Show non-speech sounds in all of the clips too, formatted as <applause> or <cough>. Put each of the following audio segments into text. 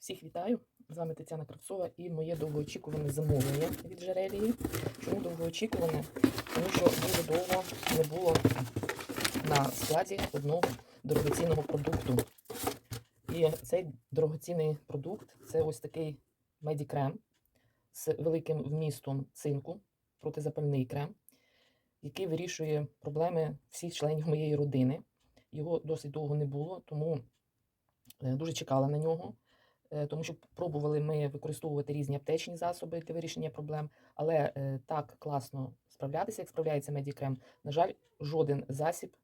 Всіх вітаю! З вами Тетяна Кравцова і моє довгоочікуване замовлення від Жерелії. Чому довгоочікуване? Тому що дуже довго не було на складі одного дорогоцінного продукту. І цей дорогоцінний продукт це ось такий медікрем з великим вмістом цинку, протизапальний крем, який вирішує проблеми всіх членів моєї родини. Його досить довго не було, тому е, дуже чекала на нього. Е, Тому що пробували ми використовувати різні аптечні засоби для вирішення проблем, але е, так класно справлятися, як справляється медікрем. На жаль, жоден засіб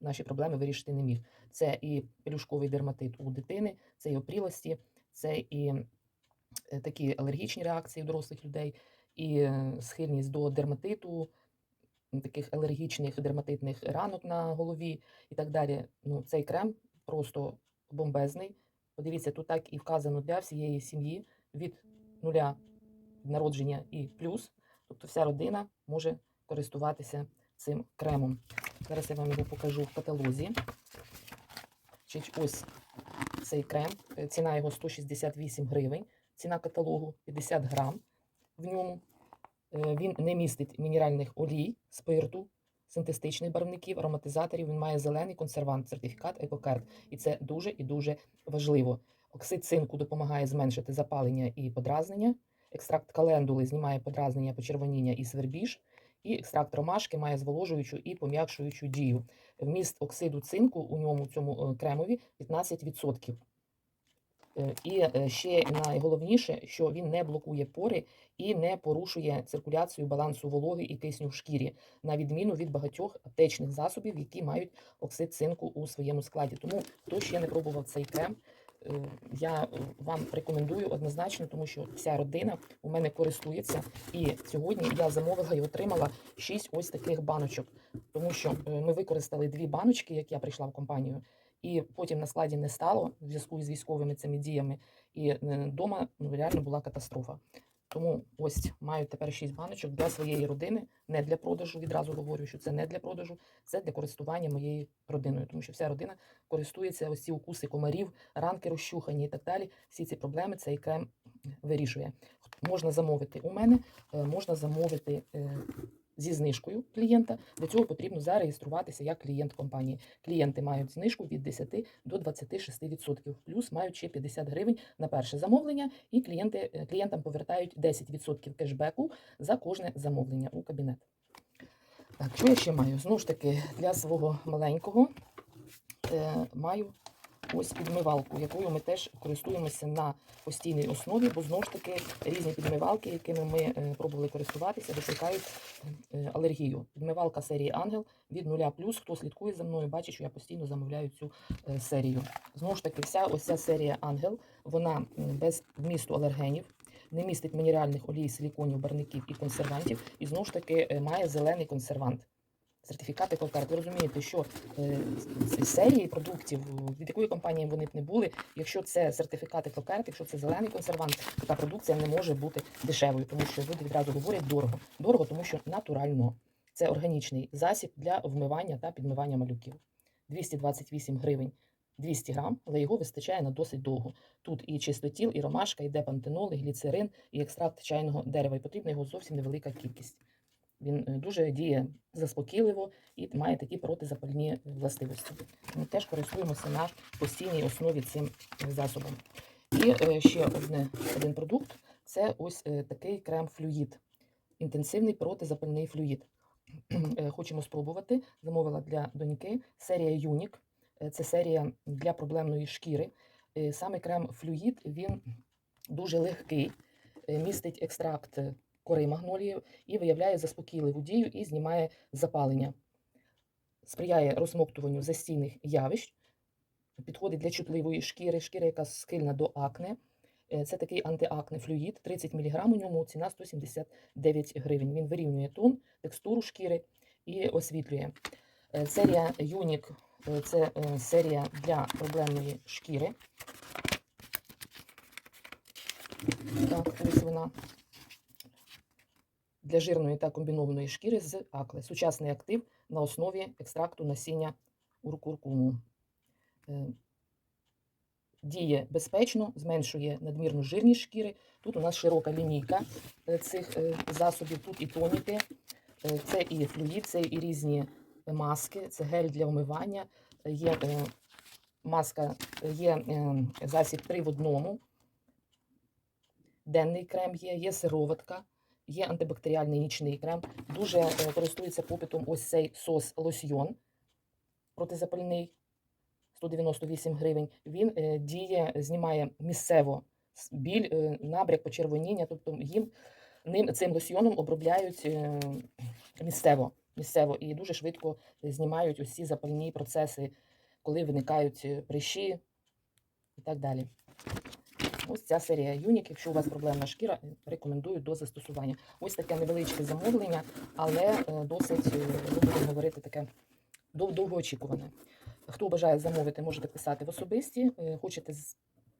наші проблеми вирішити не міг. Це і пелюшковий дерматит у дитини, це і опрілості, це і е, такі алергічні реакції у дорослих людей, і схильність до дерматиту, таких алергічних дерматитних ранок на голові і так далі. Ну, цей крем просто бомбезний. Подивіться, тут так і вказано для всієї сім'ї від нуля народження і плюс. Тобто вся родина може користуватися цим кремом. Зараз я вам його покажу в каталозі. Ось цей крем. Е, Ціна його 168 гривень. Ціна каталогу 50 грам в ньому. Е, Він не містить мінеральних олій, спирту, синтетичних барвників, ароматизаторів. Він має зелений консервант, сертифікат Екокарт. І це дуже і дуже важливо. Оксид цинку допомагає зменшити запалення і подразнення. Екстракт календули знімає подразнення, почервоніння і свербіж. І екстракт ромашки має зволожуючу і пом'якшуючу дію. Вміст оксиду цинку у ньому, цьому е, кремові, 15%. Е, І е, ще найголовніше, що він не блокує пори і не порушує циркуляцію балансу вологи і кисню в шкірі, на відміну від багатьох аптечних засобів, які мають оксид цинку у своєму складі. Тому хто ще не пробував цей крем, е, я вам рекомендую однозначно, тому що вся родина у мене користується. І сьогодні я замовила і отримала 6 ось таких баночок, тому що ми використали дві баночки, як я прийшла в компанію. І потім на складі не стало в зв'язку з військовими цими діями. І вдома ну, реально була катастрофа. Тому ось маю тепер 6 баночок для своєї родини, не для продажу. Відразу говорю, що це не для продажу, це для користування моєю родиною, тому що вся родина користується ось ці укуси комарів, ранки розчухані і так далі. Всі ці проблеми цей крем вирішує. Можна замовити у мене, е, можна замовити. Зі знижкою клієнта для цього потрібно зареєструватися як клієнт компанії. Клієнти мають знижку від 10 до 26%, плюс мають ще 50 гривень на перше замовлення, і клієнти, е, клієнтам повертають 10% кешбеку за кожне замовлення у кабінет. Так, що я ще маю? Знову ж таки, для свого маленького е, маю ось підмивалку, якою ми теж користуємося на постійній основі, бо знову ж таки різні підмивалки, якими ми е, пробували користуватися, викликають е, алергію. Підмивалка серії Ангел від нуля плюс. Хто слідкує за мною, бачить, що я постійно замовляю цю е, серію. Знову ж таки, вся ось ця серія Ангел, вона без вмісту алергенів. Не містить мінеральних олій, силіконів, барників і консервантів, і знову ж таки е, має зелений консервант. Сертифікати Колкарт. Ви розумієте, що е, з серії продуктів, від якої компанії вони б не були, якщо це сертифікати Колкарт, якщо це зелений консервант, така продукція не може бути дешевою, тому що люди відразу говорять дорого. Дорого, тому що натурально. Це органічний засіб для вмивання та підмивання малюків. 228 гривень 200 грам, але його вистачає на досить довго. Тут і чистотіл, і ромашка, і депантенол, і гліцерин, і екстракт чайного дерева. І потрібна його зовсім невелика кількість. Він е, дуже діє заспокійливо і має такі протизапальні е, властивості. Ми теж користуємося на постійній основі цим е, засобом. І ще одне, один продукт це ось такий крем-флюїд, інтенсивний протизапальний флюїд. <clears throat> Хочемо спробувати. Замовила для доньки серія Юнік. Це серія для проблемної шкіри. Саме крем флюїд він дуже легкий, містить екстракт кори магнолії і виявляє заспокійливу дію і знімає запалення. Сприяє розсмоктуванню застійних явищ, підходить для чутливої шкіри, шкіра, яка схильна до акне. Е, Це такий антиакне флюїд, 30 мг у ньому, ціна 179 гривень. Він вирівнює тон, текстуру шкіри і освітлює. Е, Серія Юнік це е, серія для проблемної шкіри. Так, ось вона для жирної та комбінованої шкіри з акне. Сучасний актив на основі екстракту насіння уркуркуму. Е, діє безпечно, зменшує надмірну жирність шкіри. Тут у нас широка лінійка е, цих е, засобів, тут і тоніки, е, це і флюїд, це і різні маски, це гель для омивання, є маска, є засіб 3 в одному, денний крем є, є сироватка, є антибактеріальний нічний крем. Дуже е, користується попитом ось цей сос лосьйон протизапальний. 198 гривень. Він е, діє, знімає місцево біль, е, набряк, почервоніння. Тобто їм ним цим лосьйоном обробляють місцево, місцево і дуже швидко знімають усі запальні процеси, коли виникають прищі і так далі. Ось ця серія Юнік. Якщо у вас проблемна шкіра, рекомендую до застосування. Ось таке невеличке замовлення, але е, досить, е, будемо говорити, таке довгоочікуване. Хто бажає замовити, можете писати в особисті. Е, Хочете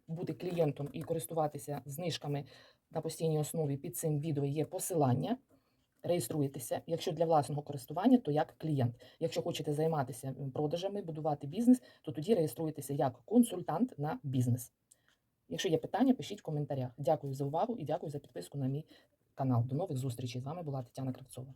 бути клієнтом і користуватися знижками на постійній основі, під цим відео є посилання. Реєструйтеся. Якщо для власного користування, то як клієнт. Якщо хочете займатися продажами, будувати бізнес, то тоді реєструйтеся як консультант на бізнес. Якщо є питання, пишіть в коментарях. Дякую за увагу і дякую за підписку на мій канал. До нових зустрічей. З вами була Тетяна Кравцова.